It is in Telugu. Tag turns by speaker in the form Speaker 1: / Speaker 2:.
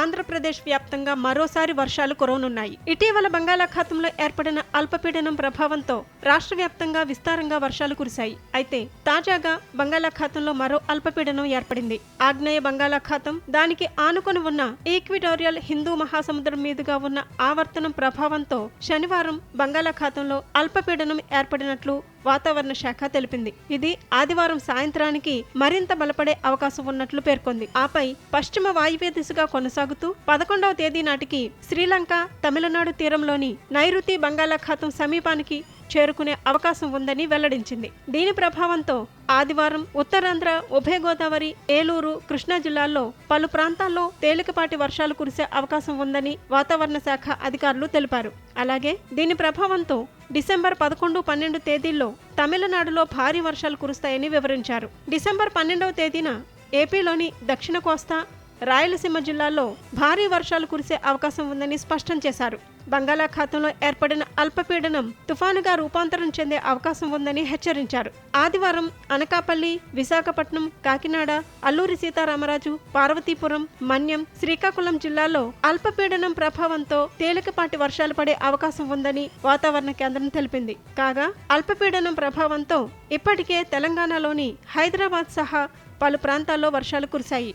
Speaker 1: ఆంధ్రప్రదేశ్ వ్యాప్తంగా మరోసారి వర్షాలు కురవనున్నాయి. ఇటీవల బంగాళాఖాతంలో ఏర్పడిన అల్పపీడనం ప్రభావంతో రాష్ట్ర వ్యాప్తంగా విస్తారంగా వర్షాలు కురిశాయి. అయితే తాజాగా బంగాళాఖాతంలో మరో అల్పపీడనం ఏర్పడింది. ఆగ్నేయ బంగాళాఖాతం దానికి ఆనుకొని ఉన్న ఈక్విటోరియల్ హిందూ మహాసముద్రం మీదుగా ఉన్న ఆవర్తనం ప్రభావంతో శనివారం బంగాళాఖాతంలో అల్పపీడనం ఏర్పడినట్లు వాతావరణ శాఖ తెలిపింది. ఇది ఆదివారం సాయంత్రానికి మరింత బలపడే అవకాశం ఉన్నట్లు పేర్కొంది. ఆపై పశ్చిమ వాయువ్య దిశగా కొనసాగుతూ పదకొండవ తేదీ నాటికి శ్రీలంక తమిళనాడు తీరంలోని నైరుతి బంగాళాఖాతం సమీపానికి చేరుకునే అవకాశం ఉందని వెల్లడించింది. దీని ప్రభావంతో ఆదివారం ఉత్తరాంధ్ర ఉభయ గోదావరి ఏలూరు కృష్ణా జిల్లాల్లో పలు ప్రాంతాల్లో తేలికపాటి వర్షాలు కురిసే అవకాశం ఉందని వాతావరణ శాఖ అధికారులు తెలిపారు. అలాగే దీని ప్రభావంతో డిసెంబర్ పదకొండు పన్నెండు తేదీల్లో తమిళనాడులో భారీ వర్షాలు కురుస్తాయని వివరించారు. డిసెంబర్ పన్నెండవ తేదీన ఏపీలోని దక్షిణ కోస్తా రాయలసీమ జిల్లాల్లో భారీ వర్షాలు కురిసే అవకాశం ఉందని స్పష్టం చేశారు. బంగాళాఖాతంలో ఏర్పడిన అల్పపీడనం తుఫానుగా రూపాంతరం చెందే అవకాశం ఉందని హెచ్చరించారు. ఆదివారం అనకాపల్లి విశాఖపట్నం కాకినాడ అల్లూరి సీతారామరాజు పార్వతీపురం మన్యం శ్రీకాకుళం జిల్లాల్లో అల్పపీడనం ప్రభావంతో తేలికపాటి వర్షాలు పడే అవకాశం ఉందని వాతావరణ కేంద్రం తెలిపింది. కాగా అల్పపీడనం ప్రభావంతో ఇప్పటికే తెలంగాణలోని హైదరాబాద్ సహా పలు ప్రాంతాల్లో వర్షాలు కురిశాయి.